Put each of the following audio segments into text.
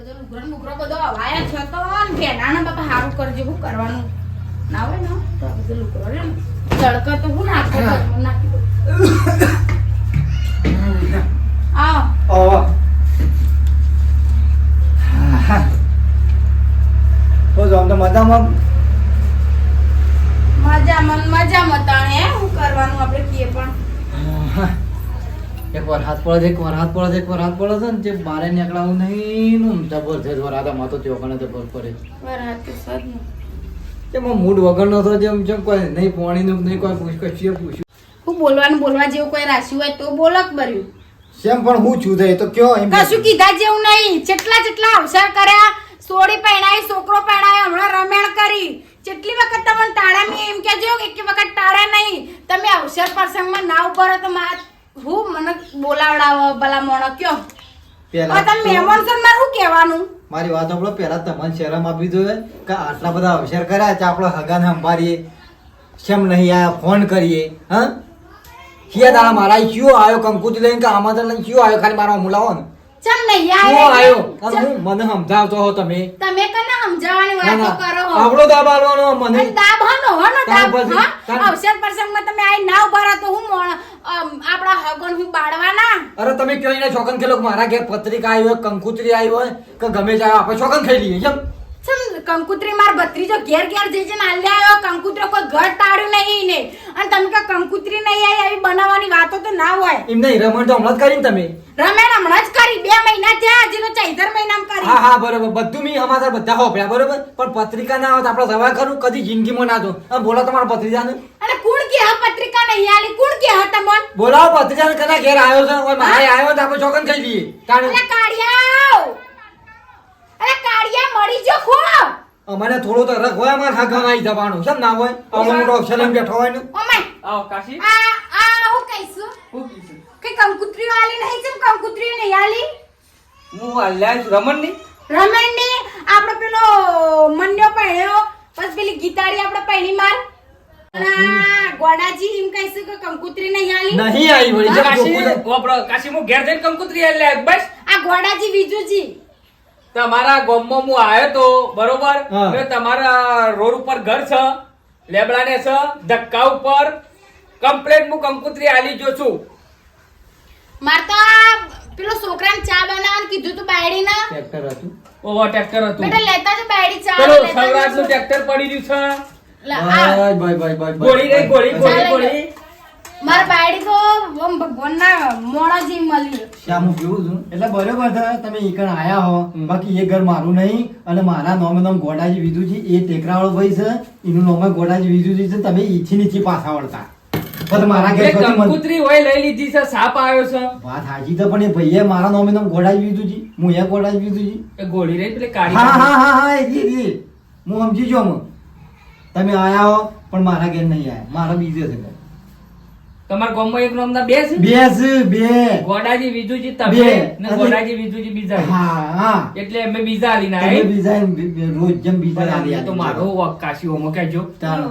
બધો ને બુગડો બધો હવાયા છે તો ને ભેડાને બાપા હારું કરજે શું કરવાનું? ના હોય ને તો આ બધો લુગડો લે તડકા તો હું નાખો નાખી દઉં. આવો. ઓહો. તો જો તો મજામાં. મજામાં મજામાં તાણે શું કરવાનું? આપણે કીએ પણ. એક વાર હાથ પડે એકવાર એક વાર હાથ પડે એકવાર એક વાર હાથ પડે છે ને જે મારે નીકળાવું નહીં નું જબરજસ્ત વરાદ આતા માતો તે વગર જબર પડે. એમાં મૂડ વગરનો તો જેમ જેમ કોઈ નહીં પાણીનું નહીં કોઈ પૂછ કશીએ પૂછ્યું. હું બોલવાનું બોલવા જેવું કોઈ રાશિ હોય તો બોલક બર્યું સેમ પણ હું છું તો કયો એમ કશું કીધા જેવું નહીં. જેટલા જેટલા અવસર કર્યા સોડી પહેણાય છોકરો પહેણાય હમણાં રમેણ કરી. જેટલી વખત તમને તાળા મેં એમ કહેજો કે એક વખત તાળા નહીં. તમે અવસર પ્રસંગમાં ના ઊભા રહો તો માર બોલાવડાવો ભલા મોણો કયો હવે તમે મહેમાન ને મારે શું કહેવાનું? મારી વાત આપણો પેલા તમને શરમ આપી જોઈએ કે આટલા બધા અવસર કર્યા છે આપણે હગાને સંભાળીએ. શેમ નહીં આયા ફોન કરીએ હા? કિયા દાડા મારા કયો આવ્યો કંકુત લઈને કે આમાં લઈને કયો આવ્યો ખાલી મારા મુલાવો ને. ચમ નહીં આવ્યો? મને સમજાવતો હો તમે. તમે કને સમજાવવાની વાતો કરો હો. આપણો દાબાડવાનો મને. દાબ હનો હનો દાબ અવસર પ્રસંગમાં તમે આઈ ના ઊભા રહો તો હું આપણા હગન હું બાળવાના? અરે તમે કહીને છોકન ખેલો મારા ઘેર પત્રિકા આવી હોય, કંકુતરી આવી હોય, કે ગમે જાય આપણે છોકન ખાઈ લઈએ ચમ કંકુત્રી માર ભત્રીજો ઘેર ઘેર જઈ જઈને આલ્યા આવ્યો. કંકુત્રી કોઈ ઘર તાળ્યું નહીં ને. અને તમે કે કંકુત્રી નહીં આવી આવી બનાવવાની વાતો તો ના હોય. એમ નહીં રમણ તો હમણાં જ કરીને તમે. રમણ હમણાં જ કરી બે મહિના થયા હજી તો ચૈતર મહિનામાં કરી. હા હા બરોબર. બધું મી અમારા બધા હોપ્યા બરોબર? પણ પત્રિકા ના આવે તો આપણે દવા ખરું? કદી જિંદગીમાં ના જો. અને બોલો તમારા ભત્રીજાને. અને કોણ કે આ પત્રિકા નહીં આલી? કોણ કે તમોન? બોલાવો ભત્રીજાને કના ઘેર આવ્યો છે. ઓય મારે આવ્યો તો આપણે ચોકન ખાઈ લઈએ. કાળિયા કાળિયા જો ખો અમારે થોડો તો રખ હોય અમારે હાગા આવી જવાનું. છે ના હોય? આવડો મોટો અક્ષર એમ બેઠો હોય ને. ઓમાય આવો કાશી. આ આ હું કહીશું? હું કહીશું. કે કંકુત્રી વાલી નહીં છે કંકુત્રી નહીં આલી? હું આલ્યા છું રમણની રમેણની? આપણે પેલો મન્યો પહેણ્યો પછી પેલી ગીતાડી આપણે પહેણી માર. ગોડાજી એમ કહીશું કે કંકુત્રી નહીં આલી. નહીં આવી કાશી. કાશી હું ઘેર જઈને કંકુત્રી હાલ્યા બસ. આ ગોડાજી બીજુજી તમારા ગામમાં હું આવ્યો તો બરોબર? હા. તમારા રોડ ઉપર ઘર છે લેબડાને છે ધક્કા ઉપર. કમ્પ્લેટ હું કંકુત્રી આલી જો છું. માર તો પેલો છોકરાને ચા બનાવવાનું કીધું તું બાયડીના. ટ્રેક્ટર હતું. ઓવર ટ્રેક્ટર હતું. બેટા લેતા જ બાયડી ચા પેલો નું જજો. ટ્રેક્ટર પડી રહ્યું છે. ભાઈ ભાઈ ભાઈ બાય બાય બાય ગોળી રહી ગોળી ગોળી. ગોળી મારા બાયડી તો ઓમ ભગવાનના મોણા જેવી મળી શ્યામ હું કેવું છું? એટલે બરોબર છે તમે ઈકણ આયા હો. બાકી એ ઘર મારું નહીં અને મારા નોમે નામ ગોડાજી છે એ ટેકરાવાળો ભાઈ છે એનું નોમે ગોડાજી વિધુ છે તમે ઈથી નીચી પાછા વળતા. પણ મારા ઘેર હોય લઈ લીધી છે સાપ આવ્યો છે. વાત હાજી તો પણ એ ભાઈએ મારા નામે નામ ગોડાજી છે હું એ ગોડાજી વિધુજી. એ ગોળી રહી હા હા હા હા એ રી, રી. હું સમજી જો તમે આયા હો પણ મારા ઘેર નહીં આયા. મારા બીજે છે ઘર. તમારા ગામમાં એક નામના બે છે? બે છે બે. ગોડાજી વિજુજી તમે ને ગોડાજી વિજુજી બીજા હા હા. એટલે અમે બીજા આલીને આવી. બીજા રોજ જેમ બીજા પણ આલી આ તો મારો વોક કાશી હોમો કહેજો તાણ.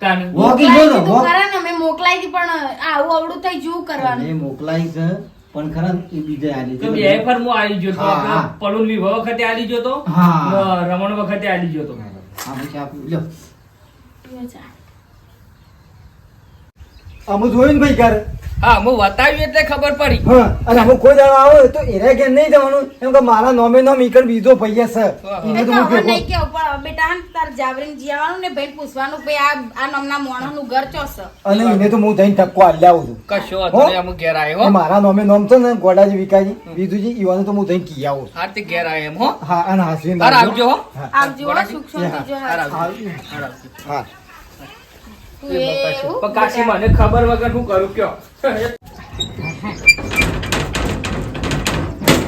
તાન. વોક જો ને, વોક. ને મેં મોકલાઈ હતી પણ આવું અવળું થઈ જેવું કરવાનું. એ મોકલાય છે પણ ખરા બીજા એ બીજે આલી તો બે પર હું આવી ગયો તો. પલુન વિવાહ વખતે આવી જો તો. હા. રમણ વખતે આવી ગયો તો. હા, પછી આપ લ્યો. ચા. આમ જોયું ભાઈ ઘર? હા હું બતાવ્યું એટલે ખબર પડી. હા અને હું કોઈ દાડો આવે તો એને કે નહીં જવાનું. એમ કે મારા નોમે નોમ ઈકણ બીજો ભાઈ છે એને તો હું નહીં કે બેટા હા, તાર જાવરીન જીવાનું ને ભાઈ પૂછવાનું ભાઈ આ આ નામના મોણાનું ઘર ચોસ અને એને તો હું જઈને ટપકો આલી આવું છું. કશો હો? હતો ઘેર આવ્યો મારા નોમે નોમ છે ને ગોડાજી વિકાજી બીજુજી ઈવાને તો હું જઈને કી આવું છું. હા તે ઘેર આવ્યો એમ હો. હા અને હાસવીને આવજો આવજો સુખ શાંતિ જો હા. હા. પણ કાશી મને ખબર વગર હું કરું કયો?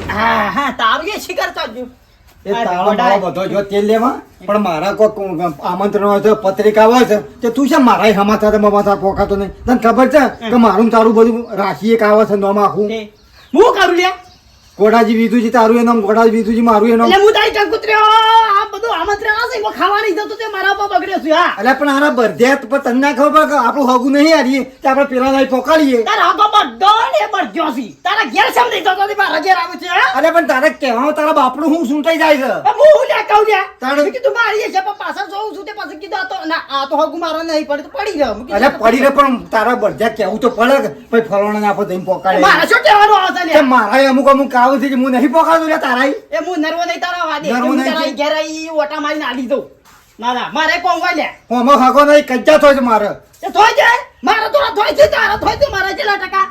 હા હા તારું શિકાર કરજો એ તાળો બધો જો તેલ લેવા પણ મારા કોઈક આમંત્રણ હોય છે પત્રિકા હોય છે તે તું છે મારા પોખાતો નહીં. તને ખબર છે કે મારું તારું બધું રાશિ એક આવે છે નોમ આખું હું કરું લ્યા? ગોડાજી વિધુજી તારું એનું ગોડાજી વિધુજી મારું એનું એટલે હું તારી કંકુતરીઓ આ બધું આમંત્રણ આવશે એમાં ખાવાની તો તે મારા પર બગડ્યો છે હા. એટલે પણ આના બધે પર તને ના ખબર કે આપણું હગું નહીં હારીએ કે આપણે પેલા નહીં પોકાડીએ તારા હગો બધો ને બળજો છે. તારા ઘેર સમ નહીં જતો મારા ઘેર આવે છે અરે પણ તારે કહેવામાં તારા બાપનું હું સુંટાઈ જાય છે? હું હું લ્યા કહું લ્યા. તારે કીધું મારી છે પણ પાછળ જોઉં છું તે પાછળ કીધું તો ના આ તો હગું મારો નહીં પડે તો પડી ગયો એટલે પડી રહ્યો પણ તારા બધા કહેવું તો પડે કે ભાઈ ફરવાના ને આપણે પોકાડે મારા શું કહેવાનું આવે છે તે લ્યા? મારા અમુક અમુક કાવ છે કે હું નહીં પોકાડું રે તારા એ હું નરવો નહીં તારા વાદે. નરવો નહીં તારા? ઘેર ઓટા મારીને આલી દઉં. ના ના મારે કોણ વાય લ્યા ખાકો નહીં કજ્જા થોય છે મારે. એ થોય છે મારે તો થોય છે તારા થોય છે મારા જેલા ટકા.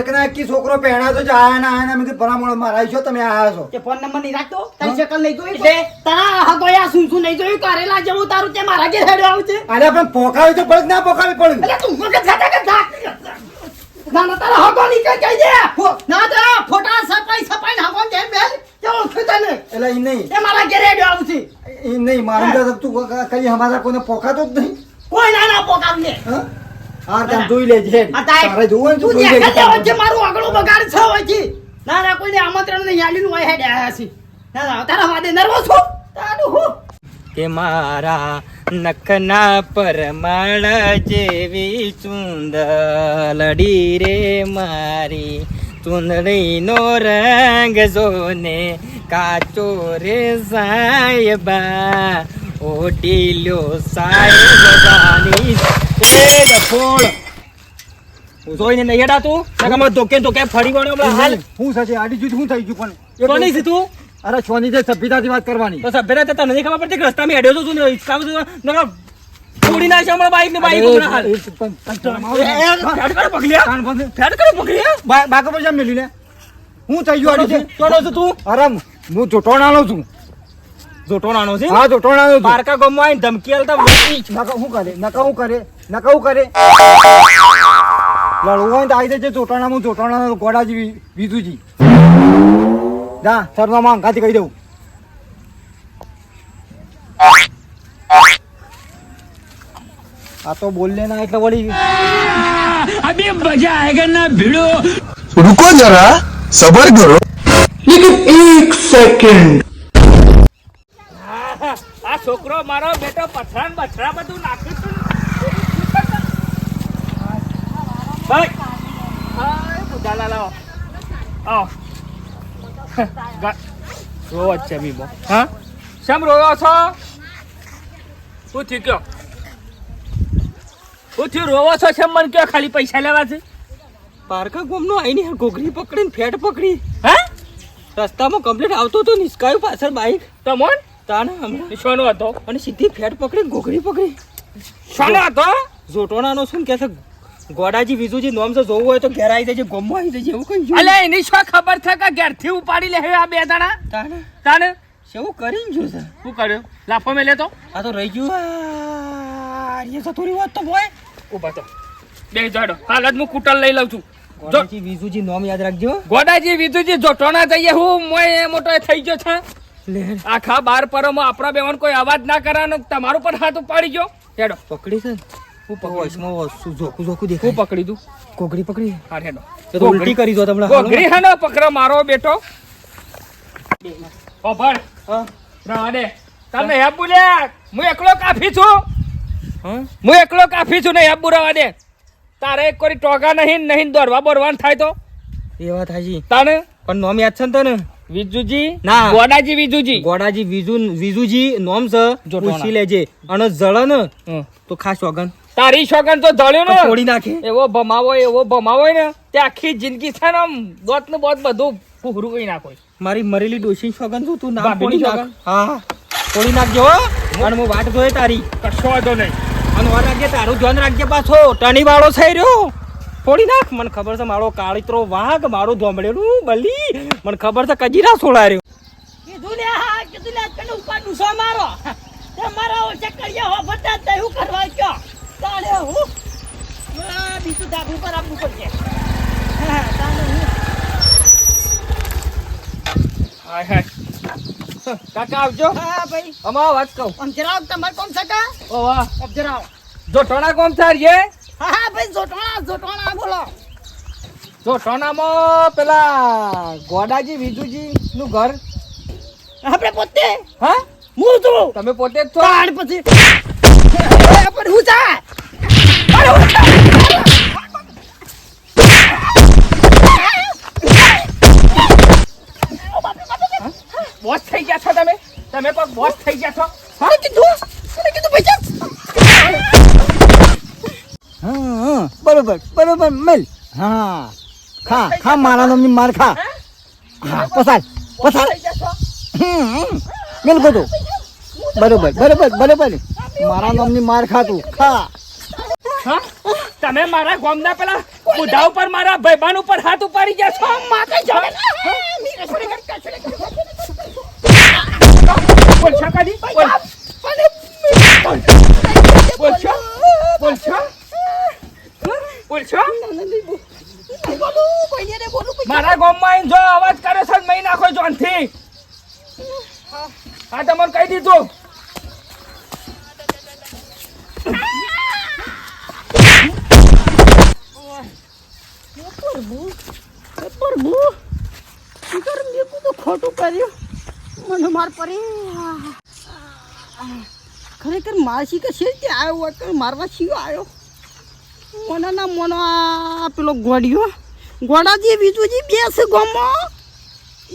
એક ના એક છોકરો પહેણા તો આયા ના આયા ના મેં ભલામણ મારા છો તમે આયા છો. કે ફોન નંબર નહીં રાખતો? તારી શકલ નહીં જોઈ? એટલે? તારા હગોયા શું શું નહીં જોયું? કરેલા જેવું તારું તે મારા ઘેર હેડ્યો આવું છે? અરે પણ પોકાવી તો પડે ના પોકાવી પડે? એટલે તું મગજ ખાતા કે થાક ના ના તારા હગો ની કઈ કઈ દે ના તો ફોટા સપાઈ સપાઈ ને હગો દે બેલ તે ઓળખે તને એટલે ઈ નહીં. એ મારા ઘેર હેડ્યો આવું છે ઈ નહીં મારું તો તું કઈ અમારા કોઈને પોકાતો જ નહીં? કોઈ ના ના પોકાવને ને હા. તમે જોઈ લેજે તારે જોવું તું જોઈ લેજે મારું આગળું બગાડ છે હોય છે ના ના કોઈને આમંત્રણ નહીં આલ્યું હોય હેડે આયા છે ના ના તારા વાદે નર્વસ છું. તારું હું. કે મારા નખના પર માળા જેવી ચુંદલડી રે મારી. ચુંદડીનો રંગ જોને કાચો રે સાહેબા ઓટીલ્યો સાહેબાની એ ડફોળ જોઈને નહીં હેડા તું નકામાં ધોકે ધોકે ફરી વળ્યો હાલ. હું સાચી આડી જુદી હું થઈ ગયું પણ તો નહીં તું? અરે છોની જે સભ્યતાથી વાત કરવાની. તો સભ્યતા તો તને નહીં ખબર પડતી કે રસ્તામાં હેડ્યો તો તું ને હિંચકા બધું નકર તોડી નાખશે હમણાં બાઈક ને બાઈક હમણાં હાલ. ફેટ કરો પકડ્યા. ફેટ કરો પકડ્યા બાકો પર જામ મેલી લે હું થઈ ગયું આડી છે છું તું. અરે હું જોટોણાનો છું. જોટોણાનો છે? હા જોટોણાનો છું. પારકા ગામમાં આવીને ધમકી આલતા નકા શું કરે? નકા શું કરે? નકા શું કરે? લડવું હોય તો આવી જશે ચોટાણામાં ચોટાણા ગોડાજી વિધુજી જા. સરનામા અંકાથી કહી દઉં. આ તો બોલને ના એટલે વળી. અબે મજા આયેગા ના ભીડો. રુકો જરા સબર કરો. લેકિન આ આ છોકરો મારો બેટો પથરા ને બથરા બધું નાખ્યું તું બુધાલા લાવો. આવો. રોવો છે બીબો હા? શેમ રોયો છો? શું થયું કયો શું થયું રોવો છો શેમ? મને કયો ખાલી પૈસા લેવા છે? બારકા ગામનો આવીને ઘોઘરી પકડીને ફેટ પકડી. હે? રસ્તામાં કમ્પ્લીટ આવતો હતો નિસ્કાયું પાછળ બાઈક તમોન તાને હમણાં શોનો હતો અને સીધી ફેટ પકડી ઘોઘડી પકડી શોનો હતો જોટોણાનો શું કે છે ગોડાજી વિજુજી નોમ તો જોવું હોય તો ઘેર આવી જજે ગમવા આવી જજે એવું કઈ અલે એની શું ખબર છે કે ઘેરથી ઉપાડી લે આ બે દાણા તાને તાને શું કરીને જોયું છે શું કર્યું લાફો મેલે તો આ તો રહી ગયું આ એ જતો રહ્યો તો બોય ઊભા તો બે જાડો હાલ જ હું કુટલ લઈ લઉં છું જો ગોડાજી વિજુજી નામ યાદ રાખજો. ગોડાજી વિધુજી જોટોના જઈએ હું મોય મોટો થઈ ગયો છે. લે. આખા બાર પરોમાં આપણા બેવાન કોઈ અવાજ ના કરવાનો તમારું પણ હાથ ઉપાડી ગયો. હેડો. પકડી છે હું વોઇસ જોકું જોકું હું દેખાય? પકડી દઉં. કોગડી પકડી. હા હેડો. તો ઉલટી કરી દો તમને. કોગડી હેડો પકડો મારો બેટો. ઓ ભણ. હા. રવા દે તમને હું એકલો કાફી છું. હા? હું એકલો કાફી છું ને હેબુ રવા દે. તારે એક કોઈ ટોગા નહીં નહીં દોરવા બોરવાન થાય તો? એ વાત હાજી તાને? પણ નોમ યાદ છે ને તને? વિજુજી? ના. ગોડાજી વિજુજી. ગોડાજી વિજુ વિજુજી નોમ છે. પૂછી લેજે. અને જળ ને તો ખાસ વગન. તારી શોગન તો ધળ્યો ને? છોડી નાખે. એવો ભમાવો એવો ભમાવો ને તે આખી જિંદગી છે ને આમ દોત ને બોત બધું ફુહરું કરી નાખો. મારી મરેલી ડોશી સોગન છું તું નામ છોડી નાખ. હા છોડી નાખજો. અને હું વાટ જોઈ તારી. કશો વાંધો નહીં. અને વાર રાખજે તારું ધ્યાન રાખજે પાછો. ટણી વાળો છે રહ્યો. ફોડી નાખ. મને ખબર છે મારો કાળિત્રો વાઘ મારું ધોમડેલું બલી. મને ખબર છે કજીરા સોળાર્યો કીધું લે હા કીધું લે તને ઉપર ડૂસો મારો. તે મારો ચક્કરિયા કર્યા હો બધા તે હું કરવા કયો તાણે હું? બીજું ધાબુ પર આપવું પડશે. હા, તાણે હું? હાય હાય. કાકા આવજો. હા ભાઈ. અમારો વાત કહું. આમ જરાવ તમારે કોમ છે કા ઓ વાહ. આમ જરાવ. જો ટોણા કોમ થાય રે હા હા ભાઈ જોટવાણા જોટવાણા બોલો. જો ટોનામાં પેલા ગોડાજી વિજુજી નું ઘર. આપણે પોતે? હા? હું છું. તમે પોતે જ છો? પછી. પણ હું જા બોસ થઈ ગયા છો તમે પણ બોસ થઈ ગયા છો. હા કીધું. મને કીધું પૈસા હા હા બરોબર બરોબર મેલ. હા ખા ખા મારા નામની માર ખા. હા? પસાર પસાર. મેલ ગોતો. બરોબર બરોબર બરોબર. મારા નામની માર ખા તું. ખા. હા? તમે મારા ગોમના પેલા બુઢા ઉપર મારા ભાઈબાન ઉપર હાથ ઉપાડી ગયા છો? માથે જોડે મીરે છોડે કર છોડે કર બોલ છો કદી બોલ બોલ છો બોલ છો બોલ છો મારા ગામમાં જો અવાજ કરે છે મહી નાખો જોનથી હા તમારું કહી દીધું પ્રભુ ખોટું કર્યું મને માર પરે ખરેખર માસી કે છે તે આવ્યો હોય કે મારવા છીયો આવ્યો? મોનાના મને આ પેલો ગોડિયો ગોડાજી બીજુજી બેસ ગોમો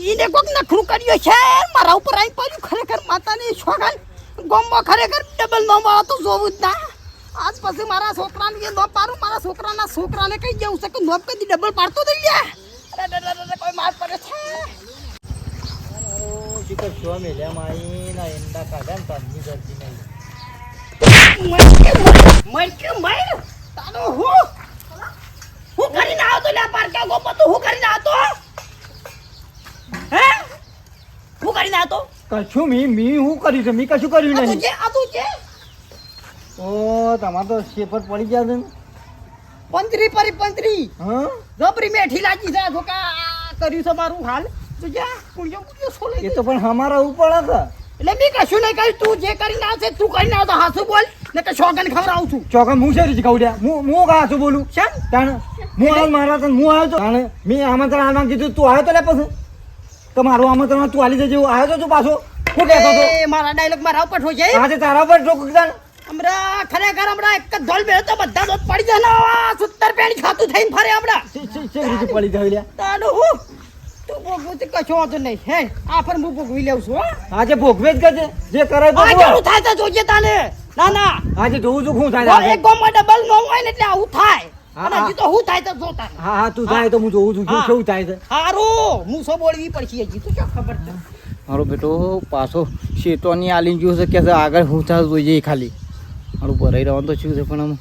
એને કોક નખરું કર્યો છે મારા ઉપર આવી પડ્યું ખરેખર માતાની છોકરા ગોમો ખરેખર ડબલ નો તો જોવું જ ના. આજ પછી મારા છોકરાને એ નોપ પાડું મારા છોકરાના છોકરાને કહી જવું છે કે નોપ કદી ડબલ પાડતો દઈ લે? અરે, કોઈ માર પડે છે? મર હું હું કરીને આવતો લે પારકા ગોપો તું હું કરીને આવતો હે હું કરીને આવતો કશું મી મી હું છે મી કશું કર્યું તું નહીં છે આ તું છે ઓ તમારે તો શેપર પડી ગયા છે પંત્રી પરી પંત્રી હા જબરી મેઠી લાગી છે ધોકા કર્યું છે મારું હાલ એ તો પણ અમારા ઉપર હતા. એટલે મેં કશું નહીં કહ્યું તું જે કરીને આવશે તું કરીને આવતો હાસુ બોલ ને કે ખબર આવું છું. ચોકન હું રીત કવડ્યા? હું હું કહા છું બોલું? શેમ? તાણ હું આવ મારા તને હું આવ્યો તો? તાણે મેં આમંત્રણ આલવા કીધું તું આવ્યો તો લે પછી. તમારું મારું આમંત્રણ તું આલી જજે આવ્યો તો તું પાછો. શું કહેતો હતો. એ મારા ડાયલોગ મારા ઉપર છો છે આજે તારા પર ચોક તાણ હમણાં ખરેખર હમણાં એક જ ધોલ બેહો તો બધા દોત પડી જાય ને સુત્તર પેણી ખાતું થઈને ફરે હમણાં. પડી જાય તાનું હું? તું ભોગવું તે કશો વાંધો નહીં. હે આ પણ હું ભોગવી લઉં છું હો. આજે ભોગવે જ કરજે જે કરે તો આ થાય તો જોજે તાને. ના ના. આજે જોઉં છું થાય એક ગોમાં ડબલ નો હોય ને એટલે આવું થાય. હા, અને હજી તો હું થાય તો જોતા હા હા તું થાય તો હું જોઉં છું શું કેવું થાય છે. હારું. હું સો બોલવી પડશે હજી. તો ક્યાં ખબર છે? મારો બેટો પાછો શેતોની આલીને ગયો છે કે આગળ હું થાય જોઈએ ખાલી. મારું ભરાઈ રહેવાનું તો શું છે પણ આમ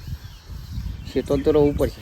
શેતો તો રહેવું પડશે.